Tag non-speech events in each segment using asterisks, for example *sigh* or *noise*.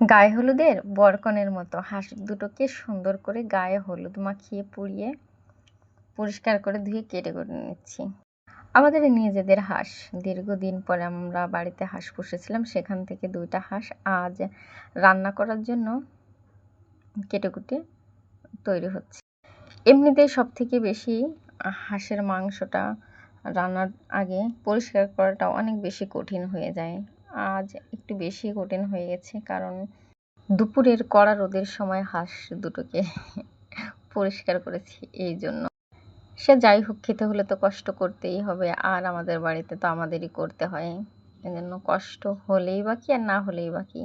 গায়ে হলুদের বরকনের মতো। হাঁস দুটোকে সুন্দর করে গায়ে হলুদ মাখিয়ে পুড়িয়ে পরিষ্কার করে ধুয়ে কেটে করে নিচ্ছি। আমাদের নিজেদের হাঁস। দীর্ঘদিন পরে আমরা বাড়িতে হাঁস পুষেছিলাম। সেখান থেকে দুইটা হাঁস আজ রান্না করার জন্য কেটে কুটে তৈরি হচ্ছে। এমনিতেই সব থেকে বেশি হাঁসের মাংসটা রান্নার আগে পরিষ্কার করাটা অনেক বেশি কঠিন হয়ে যায়। আজ একটু বেশি কঠিন হয়ে গেছে, কারণ দুপুরের কড়া রোদের সময় হাঁস দুটোকে *laughs* পরিষ্কার করেছি এই জন্য। সে যাই হোক, খেতে হলে তো কষ্ট করতেই হবে, আর আমাদের বাড়িতে তো আমাদেরই করতে হয়। এজন্য কষ্ট হলেই বা কি আর না হলেই বা কি,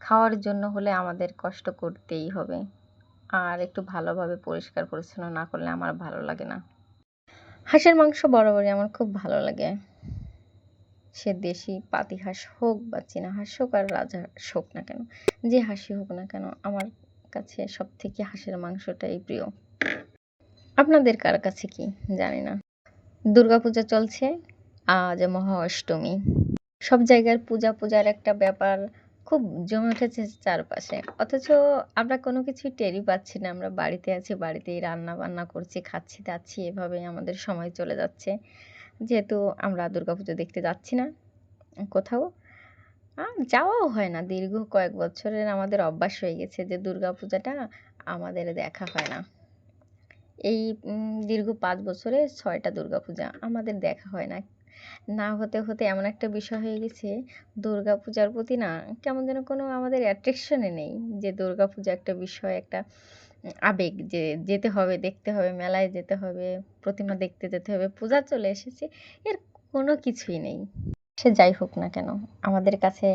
খাওয়ার জন্য হলে আমাদের কষ্ট করতেই হবে। আর একটু ভালোভাবে পরিষ্কার পরিচ্ছন্ন না করলে আমার ভালো লাগে না। হাঁসের মাংস বরাবরই আমার খুব ভালো লাগে। সে দেশি পাতি হাঁস হোক বা চীনা হাঁস হোক আর রাজা হাঁস হোক না কেন, যে হাঁসই হোক না কেন, আমার কাছে সব থেকে হাঁসের মাংসটাই প্রিয়। আপনাদের কার কাছে কি? জানি না। দুর্গাপূজা চলছে, আজ মহা অষ্টমী সব জায়গার পূজা পূজার একটা ব্যাপার খুব জমে উঠেছে চারপাশে। অথচ আমরা কোনো কিছুই টেরই পাচ্ছি না, আমরা বাড়িতে আছি, বাড়িতেই রান্না বান্না করছি, খাচ্ছি, দাচ্ছি, এভাবেই আমাদের সময় চলে যাচ্ছে। যেহেতু আমরা দুর্গাপুজো দেখতে যাচ্ছি না কোথাও যাওয়াও হয় না। দীর্ঘ কয়েক বছরের আমাদের অভ্যাস হয়ে গেছে যে দুর্গাপূজাটা আমাদের দেখা হয় না। এই দীর্ঘ পাঁচ বছরে ছয়টা দুর্গাপূজা আমাদের দেখা হয় না। না হতে হতে এমন একটা বিষয় হয়ে গেছে, দুর্গা পূজার প্রতি না কেমন যেন কোনো আমাদের অ্যাট্রাকশনে নেই যে দুর্গা পূজা একটা বিষয়, একটা আবেগ যে যেতে হবে, দেখতে হবে, মেলায় যেতে হবে, প্রতিমা দেখতে যেতে হবে, পূজা চলে এসেছে, এর কোনো কিছুই নেই। সে যাই হোক না কেন, আমাদের কাছে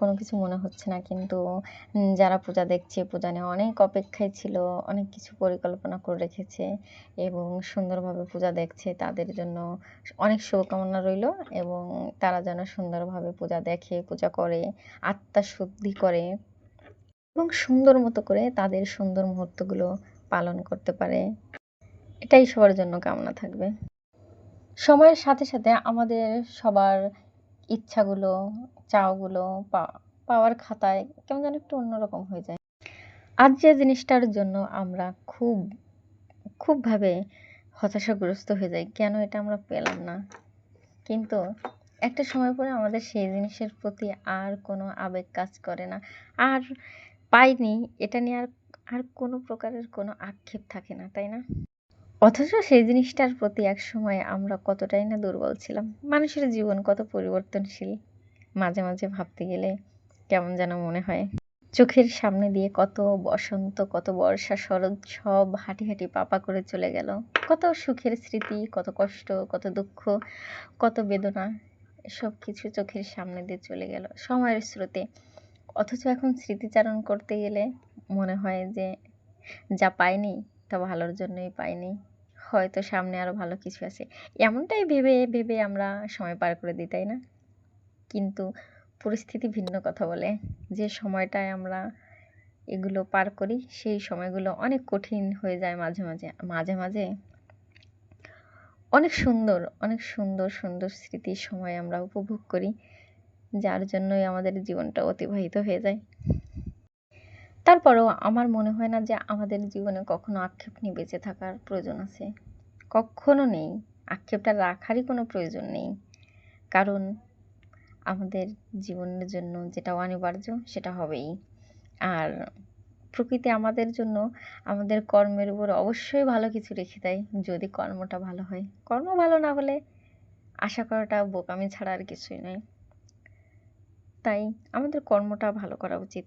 কোনো কিছু মনে হচ্ছে না, কিন্তু যারা পূজা দেখছে, পূজা নিয়ে অনেক অপেক্ষায় ছিল, অনেক কিছু পরিকল্পনা করে রেখেছে এবং সুন্দরভাবে পূজা দেখছে, তাদের জন্য অনেক শুভকামনা রইল এবং তারা যেন সুন্দরভাবে পূজা দেখে, পূজা করে, আত্মা শুদ্ধি করে। এবং সুন্দর মতো করে তাদের সুন্দর মুহূর্তগুলো পালন করতে পারে। এটাই সবার জন্য কামনা থাকবে। সময়ের সাথে সাথে আমাদের সবার ইচ্ছাগুলো, চাওগুলো পাওয়ার খাতায় কেমন যেন একটু অন্যরকম হয়ে যায়। আজ যে জিনিসটার জন্য আমরা খুব, খুবভাবে হতাশাগ্রস্ত হয়ে যাই, কেন এটা আমরা পেলাম না? কিন্তু একটা সময় পরে আমাদের সেই জিনিসের প্রতি আর কোনো আবেগ কাজ করে না। আর পাইনি, এটা নিয়ে আর আর কোনো প্রকারের কোনো আক্ষেপ থাকে না, তাই না? অথচ সেই জিনিসটার প্রতি এক সময় আমরা কতটাই না দুর্বল ছিলাম। মানুষের জীবন কত পরিবর্তনশীল। মাঝে মাঝে ভাবতে গেলে কেমন যেন মনে হয়। চোখের সামনে দিয়ে কত বসন্ত, কত বর্ষা শরৎ সব হাঁটি হাঁটি পাপা করে চলে গেল। কত সুখের স্মৃতি, কত কষ্ট, কত দুঃখ, কত বেদনা সব কিছু চোখের সামনে দিয়ে চলে গেল। সময়ের স্রোতে অথচ এখন স্মৃতিচারণ করতে গেলে মনে হয় যে যা পাইনি তা ভালোর জন্যই পাইনি। হয়তো সামনে আরও ভালো কিছু আছে। এমনটাই ভেবে ভেবে আমরা সময় পার করে দিই, তাই না? কিন্তু পরিস্থিতি ভিন্ন কথা বলে। যে সময়টায় আমরা এগুলো পার করি, সেই সময়গুলো অনেক কঠিন হয়ে যায় মাঝে মাঝে মাঝে মাঝে। অনেক সুন্দর অনেক সুন্দর সুন্দর স্মৃতির সময় আমরা উপভোগ করি। যার জন্যই আমাদের জীবনটা অতিবাহিত হয়ে যায়। তারপরেও আমার মনে হয় না যে আমাদের জীবনে কখনো আক্ষেপ নিয়ে বেঁচে থাকার প্রয়োজন আছে। কখনো নেই। আক্ষেপটা রাখারই কোনো প্রয়োজন নেই। কারণ আমাদের জীবনের জন্য যেটা অনিবার্য সেটা হবেই। আর প্রকৃতি আমাদের জন্য আমাদের কর্মের উপর অবশ্যই ভালো কিছু রেখে দেয় যদি কর্মটা ভালো হয়। কর্ম ভালো না হলে আশা করাটা বোকামি ছাড়া আর কিছুই নয়। তাই আমাদের কর্মটা ভালো করা উচিত।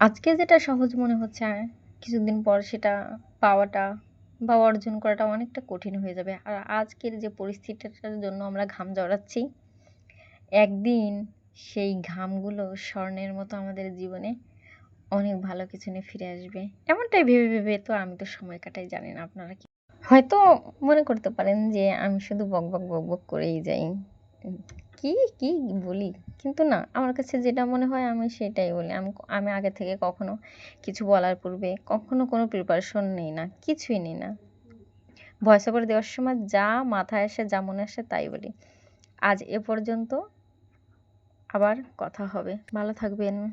আজকে যেটা সহজ মনে হচ্ছে কিছুদিন পর সেটা পাওয়াটা বা অর্জন করাটা অনেকটা কঠিন হয়ে যাবে। আর আজকের যে পরিস্থিতিটার জন্য আমরা ঘাম জড়াচ্ছি, একদিন সেই ঘামগুলো স্বর্ণের মতো আমাদের জীবনে অনেক ভালো কিছু নিয়ে ফিরে আসবে। এমনটাই ভেবে ভেবে তো আমি তো সময় কাটাই, জানি না আপনারা কি। হয়তো মনে করতে পারেন যে আমি শুধু বক বক বক বক করেই যাই। কি কি বলি? কিন্তু না, আমার কাছে যেটা মনে হয় আমি সেটাই বলি। আমি আমি আগে থেকে কখনো কিছু বলার পূর্বে কখনো কোনো প্রিপারেশন নিই না, কিছুই নিই না। ভয়েস ওভার দেওয়ার সময় যা মাথায় আসে, যা মনে আসে, তাই বলি। আজ এ পর্যন্ত আবার কথা হবে। ভালো থাকবেন।